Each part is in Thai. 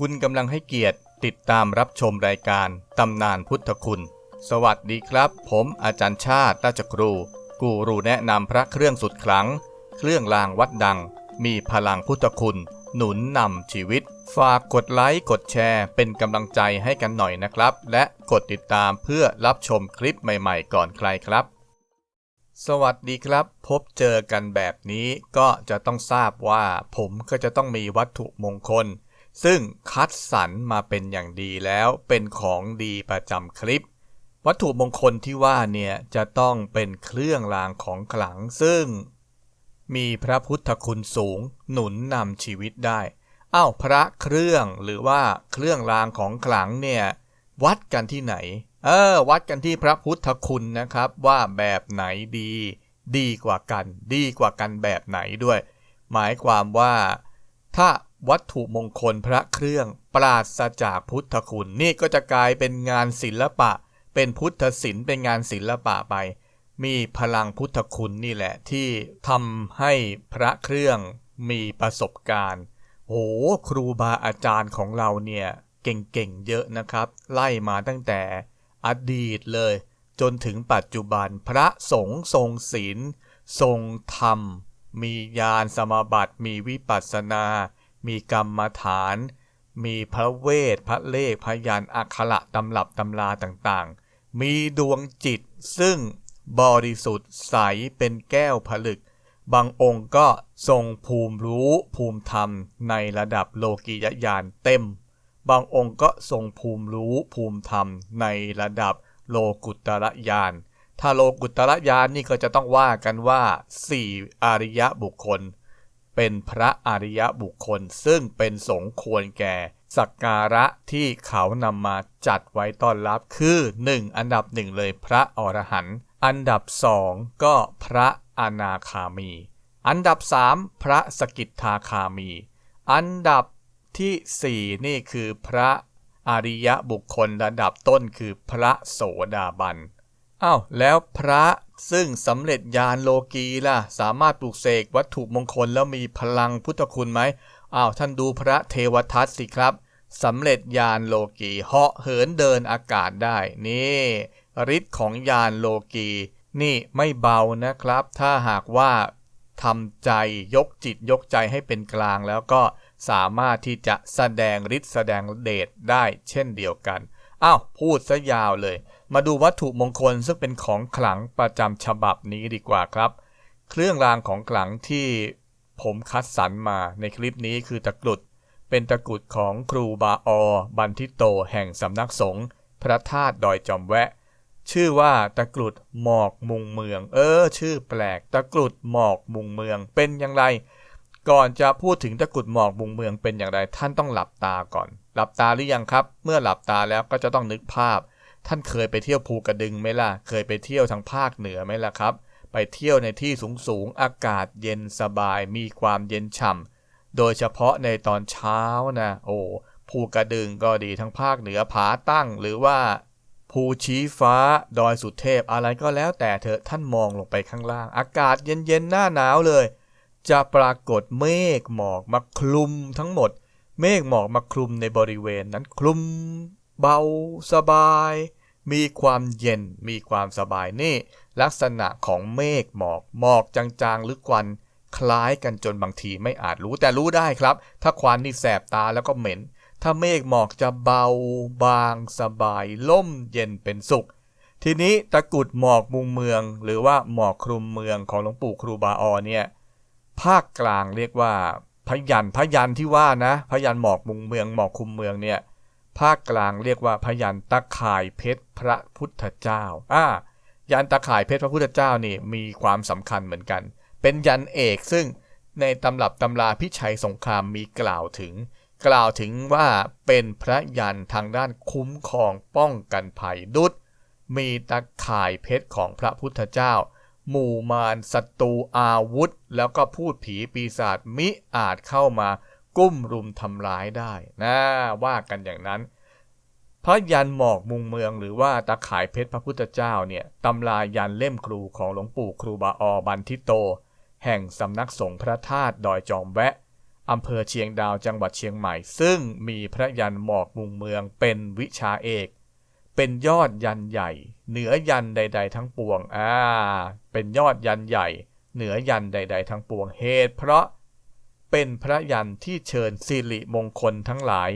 คุณกำลังให้เกียรติติดตามรับชมรายการตำนานพุทธคุณ สวัสดีครับ ผมอาจารย์ชาติราชครู กูรูแนะนำพระเครื่องสุดขลัง เครื่องรางวัดดัง มีพลังพุทธคุณ หนุนนำชีวิต ฝากกดไลค์กดแชร์ เป็นกำลังใจให้กันหน่อยนะครับ และกดติดตามเพื่อรับชมคลิปใหม่ๆ ก่อนใครครับ สวัสดีครับ พบเจอกันแบบนี้ก็จะต้องทราบว่า ผมก็จะต้องมีวัตถุมงคล ซึ่งคัดสรรมาเป็นอย่างดีแล้วเป็นของดีประจำคลิป วัตถุมงคลที่ว่าเนี่ยจะต้องเป็นเครื่องรางของขลังซึ่ง มีพระพุทธคุณสูงหนุนนำชีวิตได้อ้าวพระเครื่องหรือว่าเครื่องรางของขลังเนี่ยวัดกันที่ไหน เออ วัดกันที่พระพุทธคุณนะครับว่าแบบไหนดี ดีกว่ากัน ดีกว่ากันแบบไหนด้วย หมายความว่าถ้า วัตถุมงคลพระเครื่องปราศจากพุทธคุณ นี่ก็จะกลายเป็นงานศิลปะ เป็นพุทธศิลป์เป็นงานศิลปะไป มีพลังพุทธคุณนี่แหละที่ทำให้พระเครื่องมีประสบการณ์โอ้ครูบาอาจารย์ของเราเนี่ยเก่งๆเยอะนะครับ ไล่มาตั้งแต่อดีตเลย จนถึงปัจจุบันพระสงฆ์ทรงศีลทรงธรรม มีญาณสมาบัติมีวิปัสสนา มีกรรมฐาน มีพระเวท พระเลขพยานอักขระตำรับตำราต่างๆ มีดวงจิตซึ่งบริสุทธิ์ใสเป็นแก้วผลึก บางองค์ก็ทรงภูมิรู้ภูมิธรรมในระดับโลกียญาณเต็ม บางองค์ก็ทรงภูมิรู้ภูมิธรรมในระดับโลกุตระญาณถ้าโลกุตระญาณนี่ก็จะต้องว่ากันว่าสี่อริยบุคคล เป็นพระอริยบุคคล ซึ่งเป็นสงฆ์ควรแก่สักการะที่เขานำมาจัดไว้ต้อนรับคือ 1. อันดับหนึ่งเลยพระอรหันต์อันดับสองก็พระอนาคามี อันดับสามพระสกิทาคามี อันดับที่สี่นี่คือพระอริยบุคคลระดับต้นคือพระโสดาบัน อ้าวแล้วพระซึ่งสำเร็จญาณโลกีล่ะ สามารถปลูกเสกวัตถุมงคลแล้วมีพลังพุทธคุณไหมอ้าวท่านดูพระเทวทัตสิครับสำเร็จญาณโลกีเหาะเหินเดินอากาศได้ นี่ฤทธิ์ของญาณโลกี นี่ไม่เบานะครับ ถ้าหากว่าทำใจยกจิตยกใจให้เป็นกลางแล้วก็สามารถที่จะแสดงฤทธิ์แสดงเดชได้เช่นเดียวกันอ้าวพูดซะยาวเลย มาดูวัตถุมงคลซึ่งเป็นของขลังประจำฉบับนี้ดีกว่าครับ เครื่องรางของขลังที่ผมคัดสรรมาในคลิปนี้คือตะกรุด เป็นตะกรุดของครูบาออบันทิโตแห่งสำนักสงฆ์พระธาตุดอยจอมแวะ ชื่อว่าตะกรุดหมอกมุงเมือง เออ ชื่อแปลกตะกรุดหมอกมุงเมืองเป็นอย่างไร ก่อนจะพูดถึงตะกรุดหมอกมุงเมืองเป็นอย่างไร ท่านต้องหลับตาก่อน หลับตาหรือยังครับ เมื่อหลับตาแล้วก็จะต้องนึกภาพ ท่านเคยไปเที่ยวภูกระดึงไหมล่ะ เคยไปเที่ยวทางภาคเหนือไหมล่ะครับ ไปเที่ยวในที่สูงสูงอากาศเย็นสบาย มีความเย็นฉ่ำ โดยเฉพาะในตอนเช้านะ โอ้ ภูกระดึงก็ดีทั้งภาคเหนือผาตั้ง หรือว่า ภูชี้ฟ้า ดอยสุเทพ อะไรก็แล้วแต่เถอะท่านมองลงไปข้างล่าง อากาศเย็นๆ หน้าหนาวเลย จะปรากฏเมฆหมอกมาคลุมทั้งหมด เมฆหมอกมาคลุมในบริเวณนั้นคลุมเบาสบาย มีความเย็น มีความสบายนี่ ลักษณะของเมฆหมอก หมอกจางๆ หรือควันคล้ายกันจนบางทีไม่อาจรู้แต่รู้ได้ครับ ถ้าควันนี่แสบตาแล้วก็เหม็น ถ้าเมฆหมอกจะเบา บางสบาย ล่มเย็นเป็นสุข ทีนี้ตะกุดหมอกมุงเมือง หรือว่าหมอกคลุมเมืองของหลวงปู่ครูบาออเนี่ยภาคกลางเรียกว่าพยันพยันที่ว่านะพยันหมอกมุงเมืองหมอกคุมเมืองเนี่ย ภาคกลางเรียกว่าพยันตะข่ายเพชรพระพุทธเจ้าอ่ายันตะข่ายเพชรพระพุทธเจ้านี่มีความสำคัญเหมือนกัน เป็นยันเอกซึ่งในตำรับตำราพิชัยสงครามมีกล่าวถึง กล่าวถึงว่าเป็นพระยันทางด้านคุ้มครองป้องกันภัยดุดมีตะข่ายเพชรของพระพุทธเจ้า หมู่มารศัตรูอาวุธ แล้วก็พูดผีปีศาจมิอาจเข้ามา กุ้มรุมทำร้ายได้นะว่ากันอย่างนั้น พระยันหมอกมุงเมืองหรือว่าตะข่ายเพชรพระพุทธเจ้าเนี่ยตำรายันเล่มครูของหลวงปู่ครูบาออบันทิโต แห่งสำนักสงฆ์พระธาตุดอยจอมแวะอำเภอเชียงดาวจังหวัดเชียงใหม่ ซึ่งมีพระยันหมอกมุงเมืองเป็นวิชาเอก เป็นยอดยันใหญ่ เหนือยันใด ๆ ทั้งปวงอ่าเป็นยอดยันใหญ่ เหนือยันใด ๆ ทั้งปวงเหตุ เพราะ เป็นพระยันที่เชิญสิริมงคลทั้งหลาย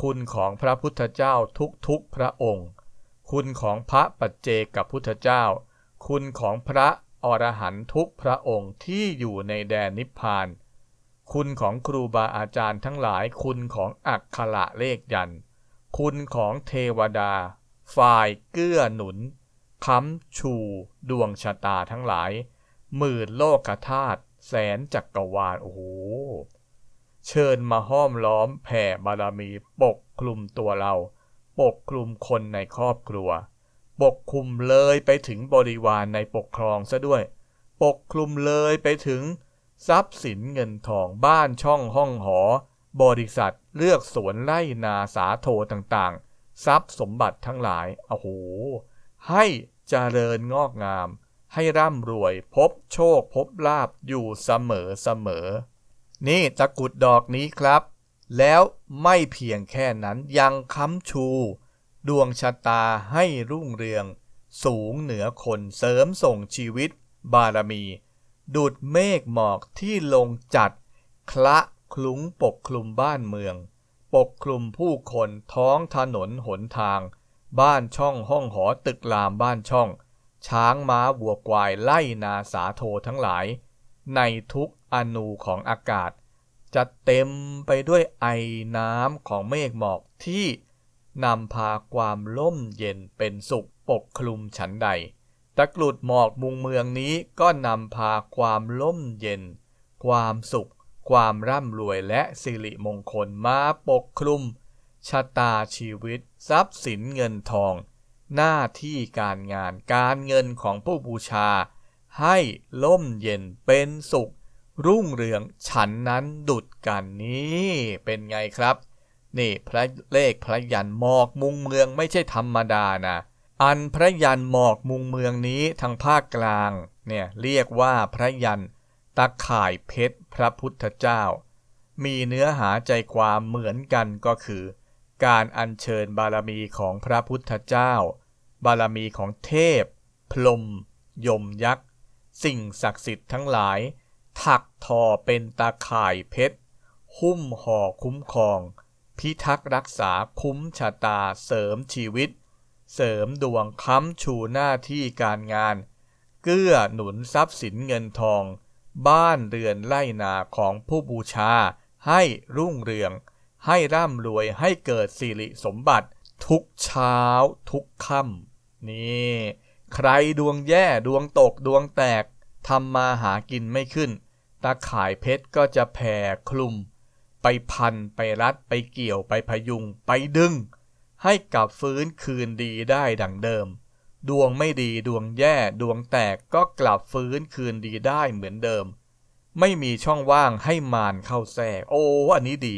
คุณของพระพุทธเจ้าทุกๆพระองค์ คุณของพระปัจเจกับพุทธเจ้า คุณของพระอรหันทุกพระองค์ที่อยู่ในแดนนิพพาน คุณของครูบาอาจารย์ทั้งหลาย คุณของอักขระเลขยัน คุณของเทวดา ฝ่ายเกื้อหนุน ค้ำชู ดวงชะตาทั้งหลาย หมื่นโลกธาตุ แสนจักกรวาล โอ้โห เชิญมาห้อมล้อมแผ่บารมีปกคลุมตัวเรา ปกคลุมคนในครอบครัว ปกคลุมเลยไปถึงบริวารในปกครองซะด้วย ปกคลุมเลยไปถึง ทรัพย์สินเงินทองบ้านช่องห้องหอ บริษัทเลือกสวนไล่นาสาโทต่างๆ ทรัพย์สมบัติทั้งหลาย โอ้โห ให้เจริญงอกงาม ให้ร่ำรวย พบโชค พบลาบอยู่เสมอเสมอ นี่ตะกุดดอกนี้ครับ แล้วไม่เพียงแค่นั้นยังค้ำชู ดวงชะตาให้รุ่งเรือง สูงเหนือคนเสริมส่งชีวิต บารมี ดูดเมฆหมอกที่ลงจัด คละคลุ้งปกคลุมบ้านเมือง ปกคลุมผู้คนท้องถนนหนทาง บ้านช่องห้องหอตึกรามบ้านช่อง ช้างม้าวัวควายไล่นาสาโททั้งหลาย ในทุกอนูของอากาศ จะเต็มไปด้วยไอน้ำของเมฆหมอกที่นำพาความล่มเย็นเป็นสุขปกคลุมฉันใด ตะกรุดหมอกมุงเมืองนี้ก็นำพาความล่มเย็น ความสุข ความร่ำรวยและสิริมงคลมาปกคลุม ชะตาชีวิต ทรัพย์สินเงินทอง หน้าที่การงานการเงินของผู้บูชา ให้ล่มเย็นเป็นสุข รุ่งเรืองฉันนั้นดุดกันนี้เป็นไงครับ นี่พระเลขพระยันหมอกมุงเมืองไม่ใช่ธรรมดานะอันพระยันหมอกมุงเมืองนี้ทางภาคกลางเนี่ยเรียกว่าพระยันตะข่ายเพชรพระพุทธเจ้า มีเนื้อหาใจความเหมือนกันก็คือ การอัญเชิญบารมีของพระพุทธเจ้า บารมีของเทพพรหมยมยักษ์ สิ่งศักดิ์สิทธิ์ทั้งหลาย ถักทอเป็นตาข่ายเพชร หุ้มห่อคุ้มครอง พิทักษ์รักษาคุ้มชะตาเสริมชีวิต เสริมดวงค้ำชูหน้าที่การงาน เกื้อหนุนทรัพย์สินเงินทอง บ้านเรือนไล่นาของผู้บูชาให้รุ่งเรือง ให้ร่ำรวยให้เกิดสิริสมบัติ ทุกเช้า ทุกค่ำนี่ ใครดวงแย่ดวงตกดวงแตกทำมาหากินไม่ขึ้น ตาข่ายเพชรก็จะแผ่คลุม ไปพันไปรัดไปเกี่ยวไปพยุงไปดึง ให้กลับฟื้นคืนดีได้ดังเดิม ดวงไม่ดีดวงแย่ดวงแตกก็กลับฟื้นคืนดีได้เหมือนเดิม ไม่มีช่องว่างให้มารเข้าแทรก โอ้อันนี้ดี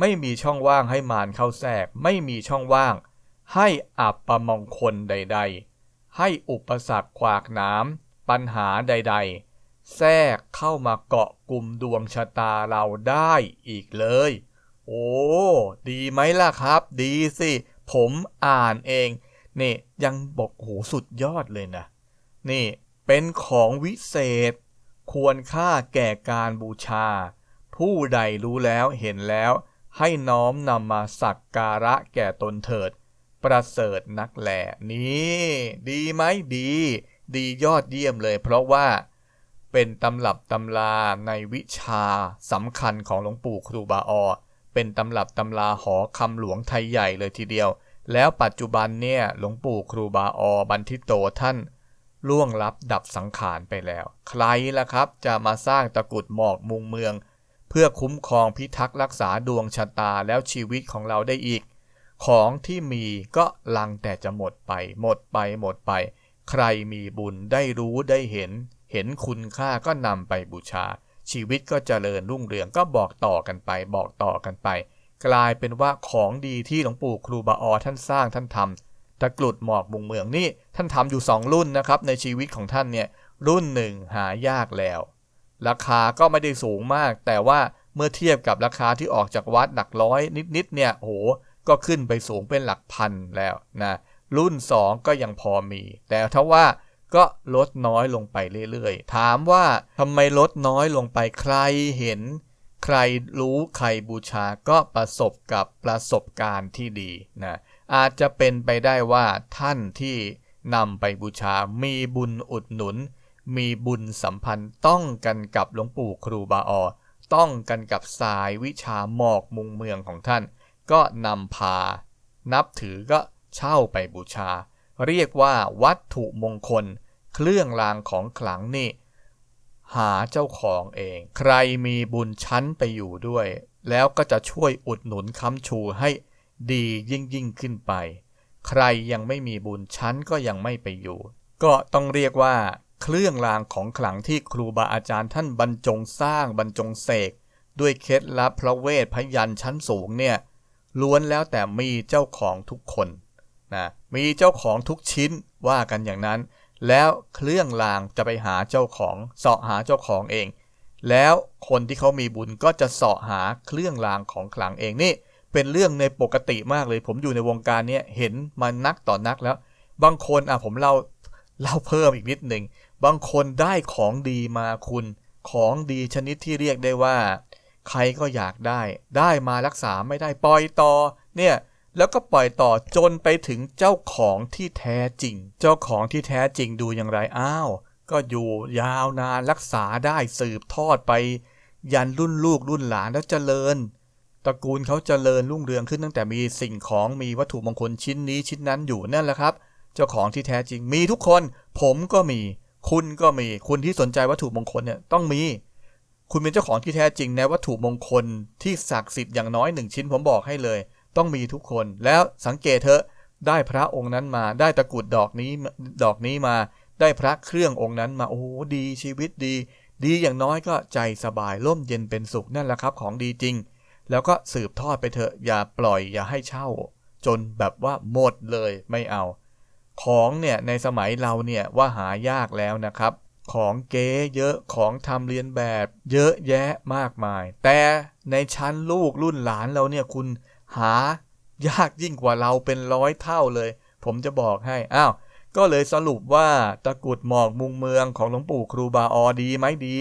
ไม่มีช่องว่างให้มารเข้าแทรก ไม่มีช่องว่าง ให้อับประมงคลใด ๆ ให้อุปสรรคขวากน้ำปัญหาใด ๆ แทรกเข้ามาเกาะกลุ่มดวงชะตาเราได้อีกเลย โอ้ ดีไหมล่ะครับ ดีสิ ผมอ่านเอง นี่ยังบอกโหสุดยอดเลยนะ นี่เป็นของวิเศษ ควรค่าแก่การบูชา ผู้ใดรู้แล้วเห็นแล้ว ให้น้อมนำมาสักการะแก่ตนเถิด ประเสริฐนักแหล่นี่ดีไหมดี ดียอดเยี่ยมเลย เพราะว่าเป็นตำรับตำราในวิชาสำคัญของหลวงปู่ครูบาออเป็นตำรับตำราหอคำหลวงไทยใหญ่เลยทีเดียว แล้วปัจจุบันเนี่ยหลวงปู่ครูบาออบันทิโตท่านล่วงลับดับสังขารไปแล้ว ใครล่ะครับจะมาสร้างตะกุดหมอกมุงเมือง เพื่อคุ้มครองพิทักษ์รักษาดวงชะตาแล้วชีวิตของเราได้อีก ของที่มีก็ลังแต่จะหมดไป หมดไปหมดไป ใครมีบุญได้รู้ได้เห็น เห็นคุณค่าก็นำไปบูชา ชีวิตก็เจริญรุ่งเรืองก็บอกต่อกันไป บอกต่อกันไป กลายเป็นว่าของดีที่หลวงปู่ครูบาออท่านสร้างท่านทำตะกรุดหมอกมุงเมืองนี่ท่านทำอยู่สองรุ่นนะครับในชีวิตของท่านเนี่ยรุ่นหนึ่งหายากแล้ว ราคาก็ไม่ได้สูงมาก แต่ว่าเมื่อเทียบกับราคาที่ออกจากวัดหลักร้อยนิดๆเนี่ยโหก็ขึ้นไปสูงเป็นหลักพันแล้วนะรุ่น 2 ก็ยังพอมี แต่ถ้าว่าก็ลดน้อยลงไปเรื่อยๆ ถามว่าทำไมลดน้อยลงไปใครเห็น ใครรู้ใครบูชาก็ประสบกับประสบการณ์ที่ดีนะอาจจะเป็นไปได้ว่าท่านที่นำไปบูชามีบุญอุดหนุน มีบุญสัมพันธ์ต้องกันกับหลวงปู่ครูบาออต้องกันกับสายวิชาหมอกมุงเมืองของท่าน ก็นำพา นับถือก็เช่าไปบูชา เรียกว่าวัตถุมงคล เครื่องรางของขลังนี่ หาเจ้าของเอง ใครมีบุญชั้นไปอยู่ด้วย แล้วก็จะช่วยอุดหนุนค้ำชูให้ดียิ่งยิ่งขึ้นไป ใครยังไม่มีบุญชั้นก็ยังไม่ไปอยู่ ก็ต้องเรียกว่า เครื่องรางของขลังที่ครูบาอาจารย์ท่านบรรจงสร้างบรรจงเสกด้วยเคล็ดลับพระเวทพยันชั้นสูงเนี่ยล้วนแล้วแต่มีเจ้าของทุกคนนะมีเจ้าของทุกชิ้นว่ากันอย่างนั้น แล้วเครื่องรางจะไปหาเจ้าของเสาะหาเจ้าของเอง แล้วคนที่เขามีบุญก็จะเสาะหาเครื่องรางของขลังเองนี่เป็นเรื่องในปกติมากเลย ผมอยู่ในวงการเนี้ยเห็นมานักต่อนักแล้ว บางคนอะผมเล่าเล่าเพิ่มอีกนิดหนึ่ง บางคนได้ของดีมาคุณ ของดีชนิดที่เรียกได้ว่า ใครก็อยากได้ ได้มารักษาไม่ได้ปล่อยต่อ เนี่ยแล้วก็ปล่อยต่อจนไปถึงเจ้าของที่แท้จริง เจ้าของที่แท้จริงดูอย่างไรอ้าว ก็อยู่ยาวนานรักษาได้สืบทอดไป ยันรุ่นลูกรุ่นหลานแล้วเจริญตระกูลเขาเจริญรุ่งเรืองขึ้นตั้งแต่มีสิ่งของมีวัตถุมงคลชิ้นนี้ชิ้นนั้นอยู่นั่นแหละครับ เจ้าของที่แท้จริงมีทุกคน ผมก็มี คุณก็มีคุณที่สนใจวัตถุมงคลเนี่ยต้องมี คุณเป็นเจ้าของที่แท้จริงในวัตถุมงคลที่ศักดิ์สิทธิ์อย่างน้อยหนึ่งชิ้นผมบอกให้เลย ต้องมีทุกคน แล้วสังเกตเถอะได้พระองค์นั้นมาได้ตะกรุดดอกนี้ดอกนี้มาได้พระเครื่ององค์นั้นมาโอ้ดีชีวิตดี ดีอย่างน้อยก็ใจสบายร่มเย็นเป็นสุขนั่นแหละครับของดีจริง แล้วก็สืบทอดไปเถอะอย่าปล่อยอย่าให้เช่า จนแบบว่าหมดเลยไม่เอา ของเนี่ยในสมัยเราเนี่ยว่าหายากแล้วนะครับ ของเก๊เยอะของทำเรียนแบบ เยอะแยะมากมาย แต่ในชั้นลูกรุ่นหลานเราเนี่ยคุณหายากยิ่งกว่าเราเป็นร้อยเท่าเลย ผมจะบอกให้อ้าวก็เลยสรุปว่าตะกุดหมอกมุงเมืองของหลวงปู่ครูบาออดีไหมดี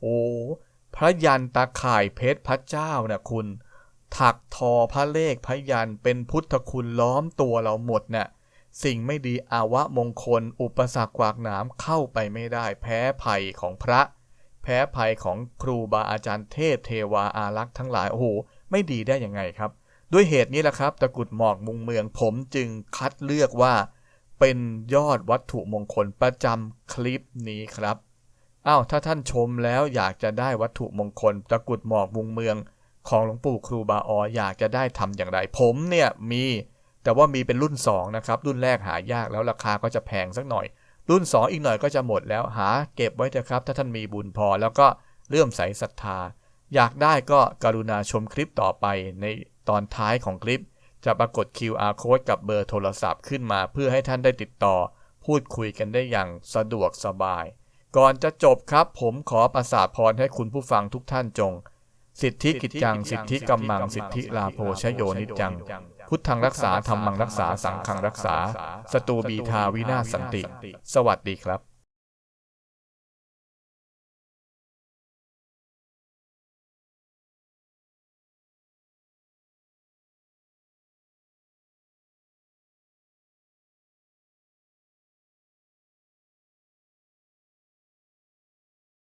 โอ้พระยันตาข่ายเพชรพระเจ้านะคุณ ถักทอพระเลขพระยันเป็นพุทธคุณล้อมตัวเราหมดเนี่ย สิ่งไม่ดีอาวะมงคล อุปสรรคกวากหนามเข้าไปไม่ได้ แพ้ภัยของพระ แพ้ภัยของครูบาอาจารย์เทพเทวาอารักษ์ทั้งหลายโอ้โหไม่ดีได้ยังไงครับ ด้วยเหตุนี้แหละครับตะกุดหมอกมุงเมืองผมจึงคัดเลือกว่า เป็นยอดวัตถุมงคลประจำคลิปนี้ครับอ้าวถ้าท่านชมแล้วอยากจะได้วัตถุมงคลตะกุดหมอกมุงเมือง ของหลวงปู่ครูบาอออยากจะได้ทำอย่างไร ผมเนี่ยมี แต่ว่ามีเป็นรุ่น 2 นะครับ รุ่นแรกหายากแล้วราคาก็จะแพงสักหน่อย รุ่น 2 อีกหน่อยก็จะหมดแล้วหาเก็บไว้เถอะครับ ถ้าท่านมีบุญพอแล้วก็เลื่อมใสศรัทธา อยากได้ก็กรุณาชมคลิปต่อไปในตอนท้ายของคลิป จะปรากฏ QR code กับเบอร์โทรศัพท์ขึ้นมาเพื่อให้ท่านได้ติดต่อ พูดคุยกันได้อย่างสะดวกสบาย ก่อนจะจบครับ ผมขอประสาทพรให้คุณผู้ฟังทุกท่านจง สิทธิกิจจัง สิทธิกำมัง สิทธิลาโภชโยนิจจัง พุทธังรักษาธรรมังรักษา สังฆังรักษา สตูบีทาวินาศสันติ สวัสดีครับ